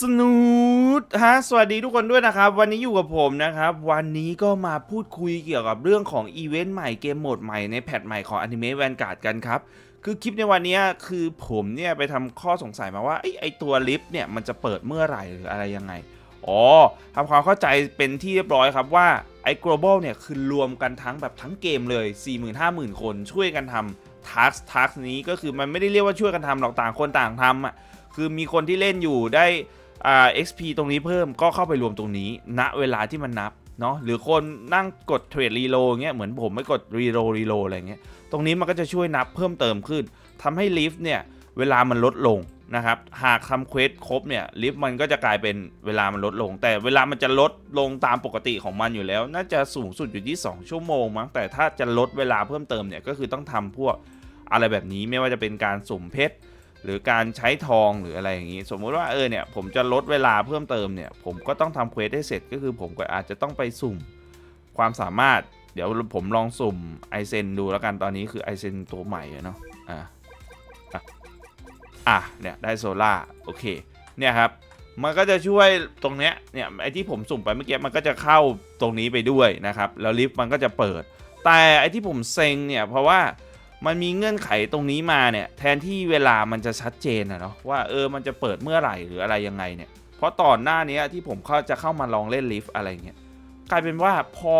สนูดฮะสวัสดีทุกคนด้วยนะครับ วันนี้อยู่กับผมนะครับ วันนี้ก็มาพูดคุยเกี่ยวกับเรื่องของอีเวนต์ใหม่เกมโหมดใหม่ในแพทใหม่ของ Anime Vanguard กันครับ คือคลิปในวันนี้คือผมเนี่ยไปทำข้อสงสัยมาว่าไอไอตัวลิฟต์เนี่ยมันจะเปิดเมื่อไหร่หรืออะไรยังไง อ๋อทำความเข้าใจเป็นที่เรียบร้อยครับว่าไอ้ global เนี่ยคือรวมกันทั้งแบบทั้งเกมเลย 40,000-50,000 คนช่วยกันทำทักทักนี้ก็คือมันไม่ได้เรียกว่าช่วยกันทำหรอกต่างคนต่างทำอะคือมีคนที่เล่นอยู่ได้ อ่า XP ตรงนี้เพิ่มก็เข้าไปรวมตรงนี้ ณเวลาที่มันนับเนาะหรือคนนั่งกดเทรดรีโลเงี้ยเหมือนผมไม่กดรีโลรีโลอะไรเงี้ยตรงนี้มันก็จะช่วยนับเพิ่มเติมขึ้นทำให้ลิฟต์เนี่ยเวลามันลดลงนะครับหากทำเควสครบเนี่ยลิฟต์มันก็จะกลายเป็นเวลามันลดลง แต่เวลามันจะลดลงตามปกติของมันอยู่แล้ว น่าจะสูงสุดอยู่ที่ 2 ชั่วโมงมั้งแต่ถ้าจะลดเวลาเพิ่มเติมเนี่ยก็คือต้องทำพวกอะไรแบบนี้ไม่ว่าจะเป็นการสุ่มเพชร หรือการใช้ทองหรืออะไรอย่างนี้ สมมุติว่าเออเนี่ยผมจะลดเวลาเพิ่มเติมเนี่ย ผมก็ต้องทำเควสให้เสร็จก็คือผมก็อาจจะต้องไปสุ่มความสามารถ เดี๋ยวผมลองสุ่มไอเซนดูแล้วกันตอนนี้คือไอเซนตัวใหม่เนาะอะอะอะเนี่ยได้โซล่าโอเคเนี่ยครับมันก็จะช่วยตรงเนี้ยเนี่ยไอที่ผมสุ่มไปเมื่อกี้มันก็จะเข้าตรงนี้ไปด้วยนะครับแล้วลิฟต์มันก็จะเปิด แต่ไอที่ผมเซ็งเนี่ยเพราะว่า มันมีเงื่อนไขตรงนี้มาเนี่ยแทนที่เวลามันจะชัดเจนนะเนาะว่าเออมันจะเปิดเมื่อไหร่หรืออะไรยังไงเนี่ยเพราะตอนหน้านี้ที่ผมเข้าจะเข้ามาลองเล่นลิฟต์อะไรเงี้ยกลายเป็นว่าพอ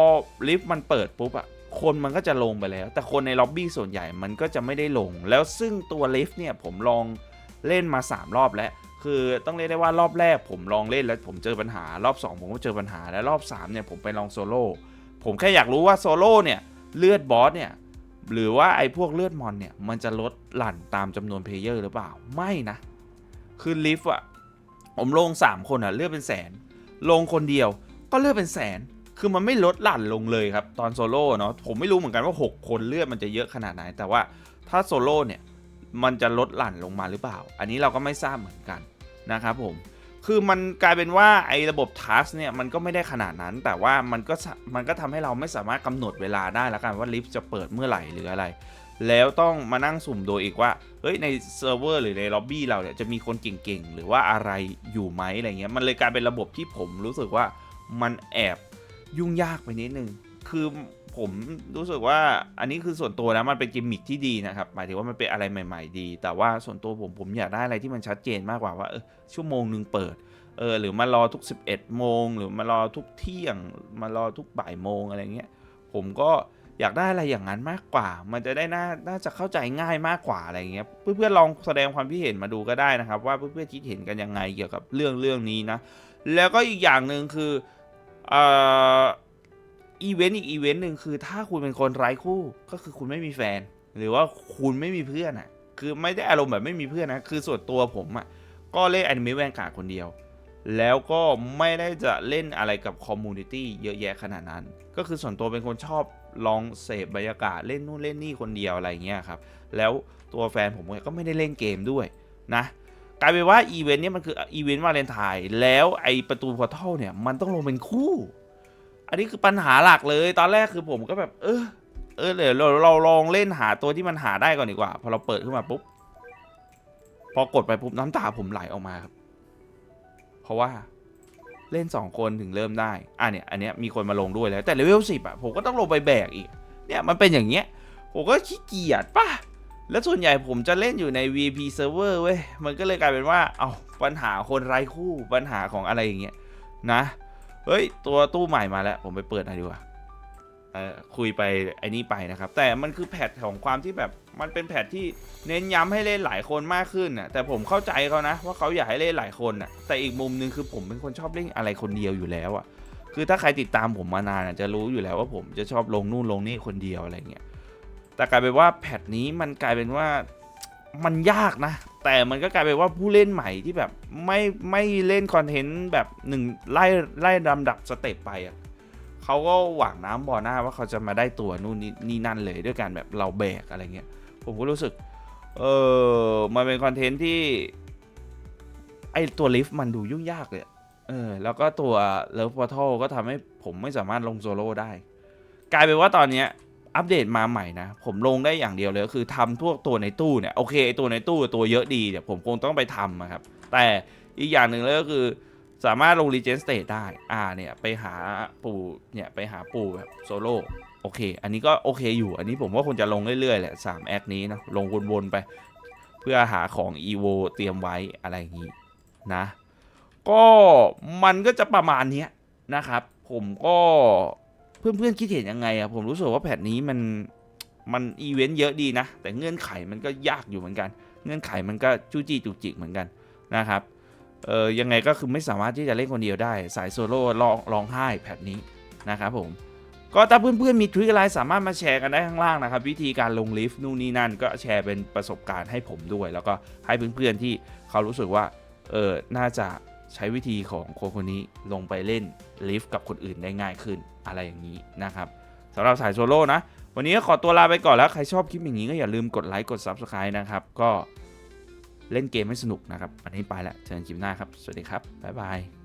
ลิฟต์มันเปิดปุ๊บอะคนมันก็จะลงไปแล้ว แต่คนในล็อบบี้ส่วนใหญ่มันก็จะไม่ได้ลง แล้วซึ่งตัวลิฟต์เนี่ยผมลองเล่นมา 3 รอบแล้ว คือต้องเรียกได้ว่ารอบแรกผมลองเล่นแล้วผมเจอปัญหารอบ 2 ผมก็เจอปัญหาและรอบ3เนี่ยผมไปลองโซโล่ผมแค่อยากรู้ว่าโซโล่เนี่ยเลือดบอสเนี่ย หรือว่าไอ้พวกเลือดมอนเนี่ย มันจะลดหลั่นตามจำนวนเพลเยอร์หรือเปล่า ไม่นะ คือลิฟต์อะผมลง 3 คนอะเลือดเป็นแสน ลงคนเดียวก็เลือดเป็นแสน คือมันไม่ลดหลั่นลงเลยครับ ตอนโซโล่เนาะ ผมไม่รู้เหมือนกันว่า 6 คนเลือดมันจะเยอะขนาดไหน แต่ว่าถ้าโซโล่เนี่ย มันจะลดหลั่นลงมาหรือเปล่า อันนี้เราก็ไม่ทราบเหมือนกันนะครับผม คือมันกลายเป็นว่าไอ้ระบบทัสเนี่ยมันก็ไม่ได้ขนาดนั้น แต่ว่ามันก็มันก็ทำให้เราไม่สามารถกำหนดเวลาได้แล้วกันว่าลิฟต์จะเปิดเมื่อไหร่หรืออะไร แล้วต้องมานั่งสุ่มโดยอีกว่าเฮ้ยในเซิร์ฟเวอร์หรือในล็อบบี้เราเนี่ยจะมีคนเก่งๆ หรือว่าอะไรอยู่ไหมอะไรเงี้ยมันเลยกลายเป็นระบบที่ผมรู้สึกว่ามันแอบยุ่งยากไปนิดนึงคือ ผมรู้สึกว่าอันนี้คือส่วนตัวนะมันเป็นกิมมิคที่ดีนะครับหมายถึงว่ามันเป็นอะไรใหม่ ๆ ดี แต่ว่าส่วนตัวผมผมอยากได้อะไรที่มันชัดเจนมากกว่าว่าเออชั่วโมงหนึ่งเปิดเออหรือมารอทุก 11 โมง หรือมารอทุกเที่ยง มารอทุกบ่ายโมงอะไรเงี้ยผมก็อยากได้อะไรอย่างนั้นมากกว่า มันจะได้น่าน่าจะเข้าใจง่ายมากกว่าอะไรเงี้ยเพื่อนๆลองแสดงความคิดเห็นมาดูก็ได้นะครับ ว่าเพื่อนๆคิดเห็นกันยังไงเกี่ยวกับเรื่องเรื่องนี้นะแล้วก็อีกอย่างหนึ่งคือเอ่อ อีเวนต์อีกอีเวนต์หนึ่งคือถ้าคุณเป็นคนไร้คู่ก็คือคุณไม่มีแฟน หรือว่าคุณไม่มีเพื่อนอะ คือไม่ได้อารมณ์แบบไม่มีเพื่อนนะคือส่วนตัวผมอะก็เล่นอนิเมะแวนการ์ดคนเดียว แล้วก็ไม่ได้จะเล่นอะไรกับคอมมูนิตี้เยอะแยะขนาดนั้น ก็คือส่วนตัวเป็นคนชอบลองเสพบรรยากาศเล่นนู่นเล่นนี่คนเดียวอะไรเงี้ยครับ แล้วตัวแฟนผมก็ไม่ได้เล่นเกมด้วยนะกลายเป็นว่าอีเวนต์เนี้มันคืออีเวนต์วาเลนไทน์แล้วไอประตูพอร์ทัลเนี่ยมันต้องลงเป็นคู่ อันนี้คือปัญหาหลักเลย ตอนแรกคือผมก็แบบ เออ เออเดี๋ยวเราเราลองเล่นหาตัวที่มันหาได้ก่อนดีกว่า พอเราเปิดขึ้นมาปุ๊บ พอกดไปปุ๊บน้ำตาผมไหลออกมาครับ เพราะว่าเล่น 2 คนถึงเริ่มได้ อะเนี่ย อันเนี้ยมีคนมาลงด้วยแล้ว แต่เลเวลสิบอะ ผมก็ต้องลงไปแบกอีก เนี่ยมันเป็นอย่างเงี้ย ผมก็ขี้เกียจป่ะ แล้วส่วนใหญ่ผมจะเล่นอยู่ใน VP server เว้ย มันก็เลยกลายเป็นว่า เอาปัญหาคนไร้คู่ ปัญหาของอะไรอย่างเงี้ยนะ เฮ้ย ตัวตู้ใหม่มาแล้ว ผมไปเปิดหน่อยดีกว่าคุยไปไอ้นี่ไปนะครับ แต่มันคือแพทของความที่แบบมันเป็นแพทที่เน้นย้ำให้เล่นหลายคนมากขึ้นน่ะแต่ผมเข้าใจเขานะ ว่าเขาอยากให้เล่นหลายคนน่ะแต่อีกมุมหนึงคือผมเป็นคนชอบเล่นอะไรคนเดียวอยู่แล้วอะคือถ้าใครติดตามผมมานานอะจะรู้อยู่แล้วว่าผมจะชอบลงนู่นลงนี่คนเดียวอะไรเงี้ยแต่กลายเป็นว่าแพทนี้มันกลายเป็นว่า มันยากนะ แต่มันก็กลายเป็นว่าผู้เล่นใหม่ที่แบบไม่ไม่เล่นคอนเทนต์แบบหนึ่งไล่ไล่ลำดับสเต็ปไปอะเขาก็หวังน้ำบ่อหน้าว่าเขาจะมาได้ตัวนู่นนี่นี่นั่นเลยด้วยการแบบเราแบกอะไรเงี้ย ผมก็รู้สึก เออมันเป็นคอนเทนต์ที่ ไอตัวลิฟต์มันดูยุ่งยากเลยเออแล้วก็ตัวเลิฟพอร์ทัลก็ทำให้ผมไม่สามารถลงโซโล่ได้ กลายเป็นว่าตอนเนี้ย อัปเดตมาใหม่นะ ผมลงได้อย่างเดียวเลยก็คือทำพวกตัวในตู้เนี่ยโอเคตัวในตู้ตัวเยอะดีเนี่ยผมคงต้องไปทำครับ แต่อีกอย่างหนึ่งเลยก็คือสามารถลง Legend State ได้ อ่าเนี่ยไปหาปู่เนี่ยไปหาปู่แบบโซโล่โอเค อันนี้ก็โอเคอยู่ อันนี้ผมว่าควรจะลงเรื่อยๆแหละสามแอคนี้นะลงวนๆไป เพื่อหาของ EVO เตรียมไว้อะไรอย่างนี้นะ ก็มันก็จะประมาณนี้นะครับ ผมก็ เพื่อนๆคิดเห็นยังไงอะผมรู้สึกว่าแพทนี้มันมันอีเวนต์เยอะดีนะ แต่เงื่อนไขมันก็ยากอยู่เหมือนกัน เงื่อนไขมันก็จู้จี้จุกจิกเหมือนกันนะครับเออยังไงก็คือไม่สามารถที่จะเล่นคนเดียวได้ สายโซโล่ร้องร้องไห้แพทนี้นะครับผมก็ถ้าเพื่อนๆมีทริคอะไรสามารถมาแชร์กันได้ข้างล่างนะครับ วิธีการลงลิฟต์นู่นนี่นั่น ก็แชร์เป็นประสบการณ์ให้ผมด้วย แล้วก็ให้เพื่อนๆที่เขารู้สึกว่าเออน่าจะใช้วิธีของคนคนนี้ลงไปเล่นลิฟต์กับคนอื่นได้ง่ายขึ้น อะไรอย่างนี้นะครับสำหรับสายโซโล่นะ วันนี้ก็ขอตัวลาไปก่อนแล้ว ใครชอบคลิปอย่างนี้ก็อย่าลืมกดไลค์กด Subscribe นะครับ ก็เล่นเกมให้สนุกนะครับอันนี้ไปละเจอกันคลิปหน้าครับ สวัสดีครับ บ๊ายบาย